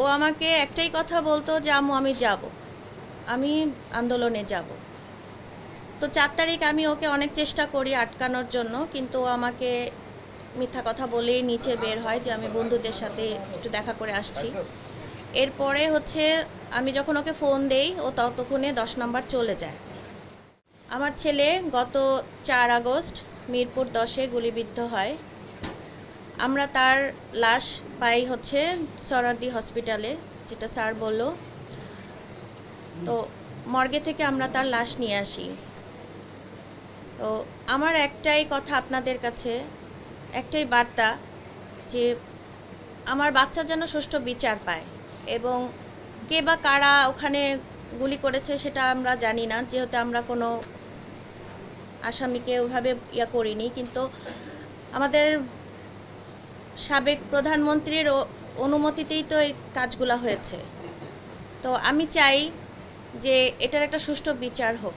ও আমাকে একটাই কথা বলতো যে, আম্মু, আমি যাব। আমি আন্দোলনে যাব। তো চার তারিখ আমি ওকে অনেক চেষ্টা করি আটকানোর জন্য, কিন্তু ও আমাকে মিথ্যা কথা বলেই নিচে বের হয় যে, আমি বন্ধুদের সাথে একটু দেখা করে আসছি। এরপরে হচ্ছে আমি যখন ওকে ফোন দেই, ও ততক্ষণে দশ নম্বর চলে যায়। আমার ছেলে গত চার আগস্ট মিরপুর দশে গুলিবিদ্ধ হয়। আমরা তার লাশ পাই হচ্ছে সরাদি হসপিটালে, যেটা স্যার বলল। তো মর্গে থেকে আমরা তার লাশ নিয়ে আসি। তো আমার একটাই কথা আপনাদের কাছে, একটাই বার্তা যে আমার বাচ্চা যেন সুষ্ঠু বিচার পায় এবং কে বা কারা ওখানে গুলি করেছে সেটা আমরা জানি না, যেহেতু আমরা কোনো আসামিকে ওইভাবে ইয়া করিনি। কিন্তু আমাদের সাবেক প্রধানমন্ত্রীর অনুমতিতেই তো এই কাজগুলো হয়েছে। তো আমি চাই যে এটার একটা সুষ্ঠু বিচার হোক।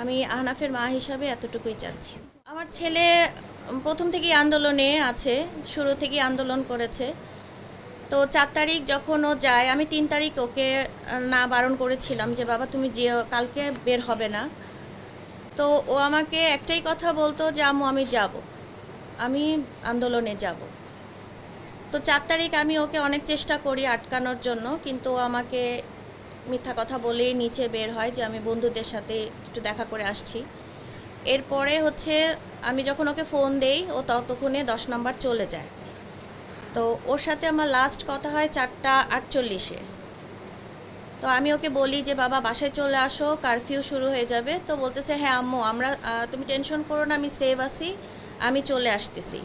আমি আহনাফের মা হিসাবে এতটুকুই চাচ্ছি। আমার ছেলে প্রথম থেকেই আন্দোলনে আছে, শুরু থেকেই আন্দোলন করেছে। তো চার তারিখ যখন ও যায়, আমি তিন তারিখ ওকে না বারণ করেছিলাম যে, বাবা, তুমি যে কালকে বের হবে না। তো ও আমাকে একটাই কথা বলতো যে, আম্মু, আমি যাব। আমি আন্দোলনে যাব। তো চার তারিখ আমি ওকে অনেক চেষ্টা করি আটকানোর জন্য, কিন্তু আমাকে মিথ্যা কথা বলেই নিচে বের হয় যে আমি বন্ধুদের সাথে একটু দেখা করে আসছি। এরপরে হচ্ছে আমি যখন ওকে ফোন দেই, ও ততক্ষণে দশ নম্বর চলে যায়। তো ওর সাথে আমার লাস্ট কথা হয় চারটা আটচল্লিশে। তো আমি ওকে বলি যে, বাবা, বাসায় চলে আসো কারফিউ শুরু হয়ে যাবে। তো বলতেছে হ্যাঁ আম্মু, আমরা তুমি টেনশন করো না, আমি সেভ আছি। আমি চলে আসতেছি।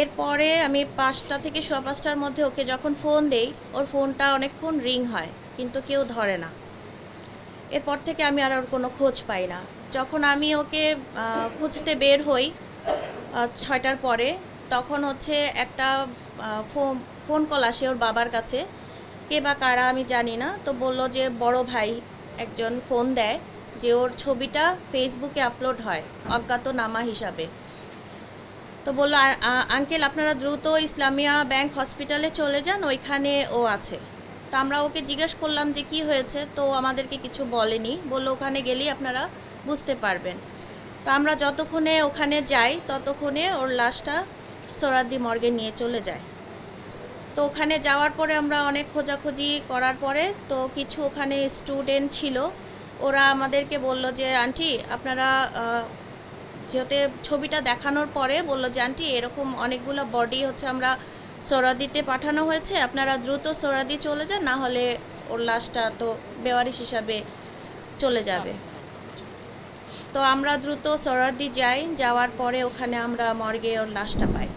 এরপরে আমি পাঁচটা থেকে সোয়া পাঁচটার মধ্যে ওকে যখন ফোন দেই, ওর ফোনটা অনেকক্ষণ রিং হয়, কিন্তু কেউ ধরে না। এরপর থেকে আমি আর ওর কোনো খোঁজ পাই না। যখন আমি ওকে খুঁজতে বের হই ছয়টার পরে, তখন হচ্ছে একটা ফোন কল আসে ওর বাবার কাছে। কে বা কারা আমি জানি না, তো বলল যে বড় ভাই একজন ফোন দেয়, যে ওর ছবিটা ফেসবুকে আপলোড হয়, অজ্ঞাতনামা হিসাবে। তো বলল, "আ- আ- আঙ্কেল, আপনারা দ্রুত ইসলামিয়া ব্যাংক হসপিটালে চলে যান, ওইখানে ও আছে। তো আমরা ওকে জিজ্ঞেস করলাম যে কি হয়েছে, তো আমাদেরকে কিছু বলেনি। বলল, ওখানে গেলেই আপনারা বুঝতে পারবেন। তো আমরা যতক্ষণে ওখানে যাই, ততক্ষণে ওর লাশটা সোরাদ্দি মর্গে নিয়ে চলে যায়। তো ওখানে যাওয়ার পরে আমরা অনেক খোঁজাখুঁজি করার পরে তো কিছু ওখানে স্টুডেন্ট ছিল, ওরা আমাদেরকে বলল যে, আন্টি, আপনারা যেহেতু ছবিটা দেখানোর পরে বলল যে, আন্টি, এরকম অনেকগুলো বডি হচ্ছে আমরা সোরাদিতে পাঠানো হয়েছে। আপনারা দ্রুত সোরাদি চলে যান, না হলে ওর লাশটা তো বেওয়ারিশ হিসাবে চলে যাবে। তো আমরা দ্রুত সোরাদি যাই, যাওয়ার পরে ওখানে আমরা মর্গে ওর লাশটা পাই।